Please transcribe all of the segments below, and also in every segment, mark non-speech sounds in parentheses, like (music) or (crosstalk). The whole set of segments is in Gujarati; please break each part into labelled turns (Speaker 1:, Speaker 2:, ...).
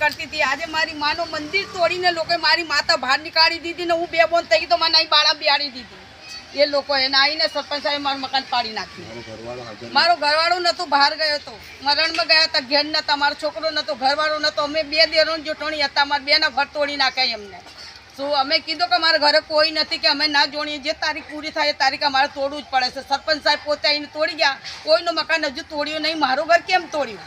Speaker 1: કરતી હતી. આજે મારી માનો મંદિર તોડીને લોકોએ મારી માતા બહાર નીકાળી દીધી ને હું બે બોન થઈ તો મને અહીં બાળા બિહાડી દીધી. એ લોકોએ એને આવીને સરપંચ સાહેબ મારું મકાન પાડી નાખ્યું. મારો ઘરવાળો નતો બહાર ગયો હતો મરણમાં ગયા હતા ઘેર નતા મારો છોકરો નતો ઘરવાળો નતો અમે બે દેરોની જોટણી હતા મારા બેના ઘર તોડી નાખ્યા એમને. શું અમે કીધું કે મારા ઘરે કોઈ નથી કે અમે ના જોણીએ જે તારીખ પૂરી થાય એ તારીખ અમારે તોડવું જ પડે છે. સરપંચ સાહેબ પોતે આવીને તોડી ગયા. કોઈનું મકાન હજુ તોડ્યું નહીં. મારું ઘર કેમ તોડ્યું?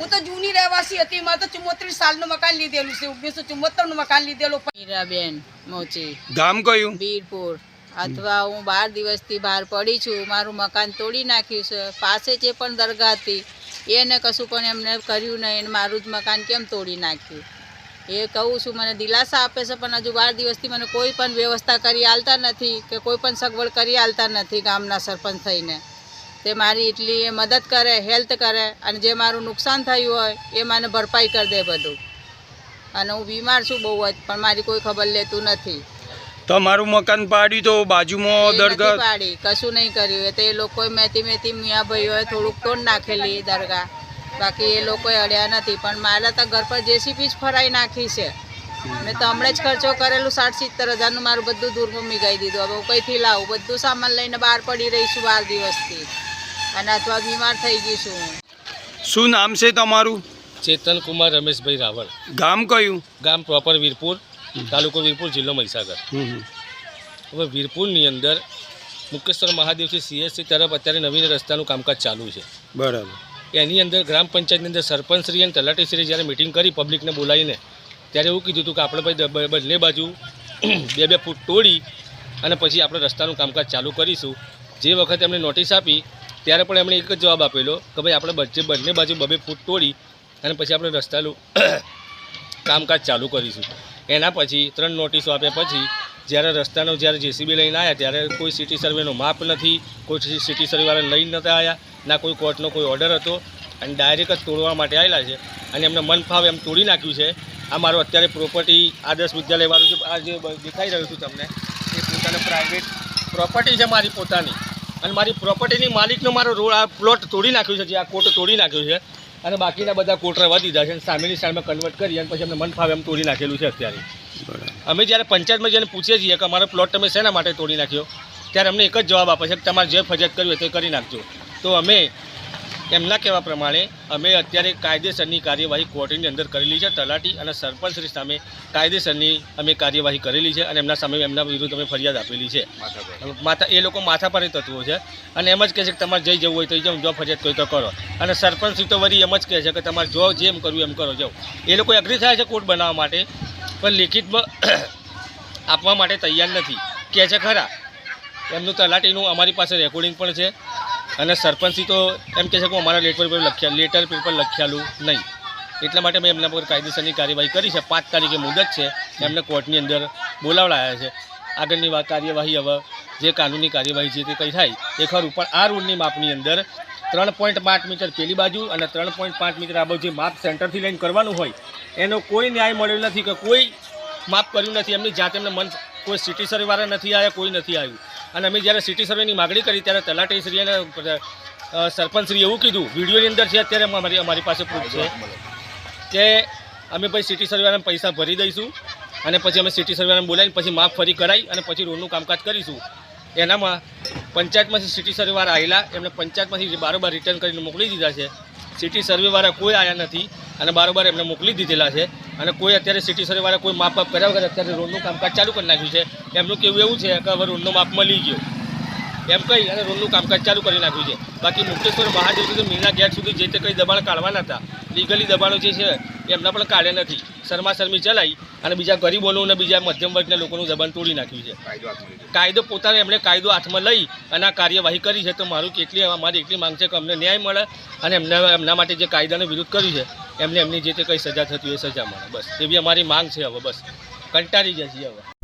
Speaker 1: હું તો જૂની રહેવાસી હતી મારે તો ચુમ્મોત્રીસ સાલનું મકાન લીધેલું છે ઓગણીસો ચુમ્મોતરનું મકાન લીધેલું
Speaker 2: મીરાબેન મોચી.
Speaker 3: ગામ કયું?
Speaker 2: વીરપુર. અથવા હું બાર દિવસથી બહાર પડી છું મારું મકાન તોડી નાખ્યું છે પાસે જે પણ દરગાહ હતી એને કશું પણ એમને કર્યું નહીં મારું જ મકાન કેમ તોડી નાખ્યું? એ કહું છું મને દિલાસા આપે છે પણ હજુ બાર દિવસથી મને કોઈ પણ વ્યવસ્થા કરી આલતા નથી કે કોઈ પણ સગવડ કરી આલતા નથી ગામના સરપંચ થઈને. તે મારી એટલી એ મદદ કરે હેલ્થ કરે અને જે મારું નુકસાન થયું હોય એ મને ભરપાઈ કરી દે બધું. અને હું બીમાર છું બહુ જ પણ મારી કોઈ ખબર લેતું નથી.
Speaker 3: તમારું મકાન પાડ્યું તો બાજુમાં દરગાહ
Speaker 2: પાડી કશું નહીં કર્યું. એ તો એ લોકોએ મેથી મેથી મિયા ભાઈઓએ થોડુંક તોડ નાખેલી દરગાહ. બાકી એ લોકોએ અડ્યા નથી પણ મારા તો ઘર પર જેસીબી જ ફરાઈ નાખી છે. મેં તો હમણાં જ ખર્ચો કરેલું સાઠ સિત્તેર હજારનું મારું બધું દૂર મમ્મી ગાઈ દીધું. હવે હું કંઈથી લાવું? બધું સામાન લઈને બહાર પડી રહી છું બાર દિવસથી. અને અથવા બીમાર થઈ ગઈ છું
Speaker 3: શું નામ છે તમારું?
Speaker 4: ચેતન કુમાર રમેશભાઈ રાવળ.
Speaker 3: ગામ કયું?
Speaker 4: ગામ પ્રોપર વીરપુર તાલુકો વીરપુર જિલ્લો મહીસાગર. હવે વીરપુરની અંદર મુકેશ્વર મહાદેવથી સીએસસી તરફ અત્યારે નવીન રસ્તાનું કામકાજ ચાલુ છે.
Speaker 3: બરાબર.
Speaker 4: એની અંદર ગ્રામ પંચાયતની અંદર સરપંચશ્રી અને તલાટીશ્રીએ જ્યારે મિટિંગ કરી પબ્લિકને બોલાવીને ત્યારે એવું કીધું હતું કે આપણે ભાઈ બંને બાજુ (clears throat) બે બે ફૂટ તોડી અને પછી આપણે રસ્તાનું કામકાજ ચાલુ કરીશું. જે વખતે એમણે નોટિસ આપી ત્યારે પણ એમણે એક જ જવાબ આપેલો કે ભાઈ આપણે બચ્ચે બંને બાજુ બબે ફૂટ તોડી અને પછી આપણે રસ્તાનું (coughs) કામકાજ ચાલુ કરીશું. એના પછી ત્રણ નોટિસો આપ્યા પછી જ્યારે રસ્તાનો જ્યારે જેસીબી લઈને આવ્યા ત્યારે કોઈ સિટી સર્વેનો માપ નથી, કોઈ સિટી સર્વેવાળા લઈને નહોતા આવ્યા ના કોઈ કોર્ટનો કોઈ ઓર્ડર હતો અને ડાયરેક્ટ જ તોડવા માટે આવેલા છે અને એમને મન ફાવે એમ તોડી નાખ્યું છે. આ મારો અત્યારે પ્રોપર્ટી આદર્શ વિદ્યાલયવાળું જે આ જે દેખાઈ રહ્યું હતું તમને, એ પોતાનું પ્રાઇવેટ પ્રોપર્ટી છે મારી પોતાની. અને મારી પ્રોપર્ટીની માલિકનો મારો રોડ આ પ્લોટ તોડી નાખ્યું છે જે આ કોર્ટ તોડી નાખ્યું છે. અને બાકીના બધા કોર્ટ રહેવા દીધા છે અને સામેની સાઈડમાં કન્વર્ટ કરી અને પછી અમને મન ફાવે એમ તોડી નાખેલું છે અત્યારે. અમે જ્યારે પંચાયતમાં જઈને પૂછીએ છીએ કે અમારો પ્લોટ તમે શેના માટે તોડી નાખ્યો ત્યારે અમને એક જ જવાબ આપે છે કે તમારે જે ફરિયાદ કરવી હોય તે કરી નાખજો. તો અમે એમના કહેવા પ્રમાણે અમે અત્યારે કાયદેસરની કાર્યવાહી કોર્ટની અંદર કરેલી છે તલાટી અને સરપંચશ્રી સામે કાયદેસરની અમે કાર્યવાહી કરેલી છે અને એમના સામે એમના વિરુદ્ધ અમે ફરિયાદ આપેલી છે. માથા એ લોકો માથા પર તત્વો છે અને એમ જ કહે છે કે તમારે જઈ જવું હોય તો જાઓ જો ફરિયાદ કોઈ તો કરો. અને સરપંચશ્રી તો વળી એમ જ કહે છે કે તમારે જો જેમ કરવું એમ કરો જાઓ. એ લોકો એગ્રી થાય છે કોર્ટ બનાવવા માટે પણ લેખિતમાં (coughs) આપવા માટે તૈયાર નથી. કહે છે ખરા. એમનું તલાટીનું અમારી પાસે રેકોર્ડિંગ પણ છે. અને સરપંચી તો એમ કહે છે કે અમારા લેટર પેપર લખ્યા લેટર પેપર લખ્યાલું નહીં. એટલા માટે મેં એમના પર કાયદેસરની કાર્યવાહી કરી છે. પાંચ તારીખે મુદત છે. એમને કોર્ટની અંદર બોલાવડાયા છે. આગળની વાત કાર્યવાહી હવે જે કાનૂની કાર્યવાહી છે તે કંઈ થાય, એ ખરું. પણ આ રોડની માપની અંદર ત્રણ પોઈન્ટ પાંચ મીટર પેલી બાજુ અને ત્રણ પોઈન્ટ પાંચ મીટર આ બાજુ જે માપ સેન્ટરથી લઈને કરવાનું હોય, એનો કોઈ ન્યાય મળ્યો નથી કે કોઈ માપ કર્યું નથી. એમની જાતે એમને મન કોઈ સિટી સર્વેવાળા નથી આવ્યા, કોઈ નથી આવ્યું. અને અમે જ્યારે સિટી સર્વેની માગણી કરી ત્યારે તલાટીશ્રી અને સરપંચશ્રીએ એવું કીધું, વિડીયોની અંદર છે, અત્યારે અમારી અમારી પાસે પ્રૂફ છે કે અમે પછી સિટી સર્વેવાળાને પૈસા ભરી દઈશું અને પછી અમે સિટી સર્વેને બોલાવીને પછી માફ ફરી કરાવી અને પછી રોડનું કામકાજ કરીશું. એનામાં પંચાયતમાંથી સિટી સર્વેવાળા આવેલા એમણે પંચાયતમાંથી બારોબાર રિટર્ન કરીને મોકલી દીધા છે. સિટી સર્વેવાળા કોઈ આવ્યા નથી અને બારોબાર એમને મોકલી દીધેલા છે. અને કોઈ અત્યારે સિટી સર્વેવાળા કોઈ માપ કર્યા વગર અત્યારે રોડનું કામકાજ ચાલુ કરી નાખ્યું છે. એમનું કેવું એવું છે કે હવે રોડનું માપ મળી ગયો. એમ કહી અને રોડનું કામકાજ ચાલુ કરી નાખ્યું છે. બાકી મુક્તેશ્વર મહાદેવ સુધી મીના ગેટ સુધી જે તે કંઈ દબાણ કાઢવાના હતા લીગલી દબાણો જે છે એમના પણ કાઢ્યા નથી. શરમાશરમી ચલાવી અને બીજા ગરીબોનું અને બીજા મધ્યમ વર્ગના લોકોનું દબાણ તોડી નાખ્યું છે. કાયદો પોતાને એમણે કાયદો હાથમાં લઈ અને આ કાર્યવાહી કરી છે. તો મારું કેટલી મારી એટલી માંગ છે કે અમને ન્યાય મળે અને એમને એમના માટે જે કાયદાનો વિરોધ કર્યું છે એમને એમની જે તે કંઈ સજા થતી હોય સજા મળે, બસ. એવી અમારી માંગ છે હવે, બસ. કંટાળી છીએ હવે.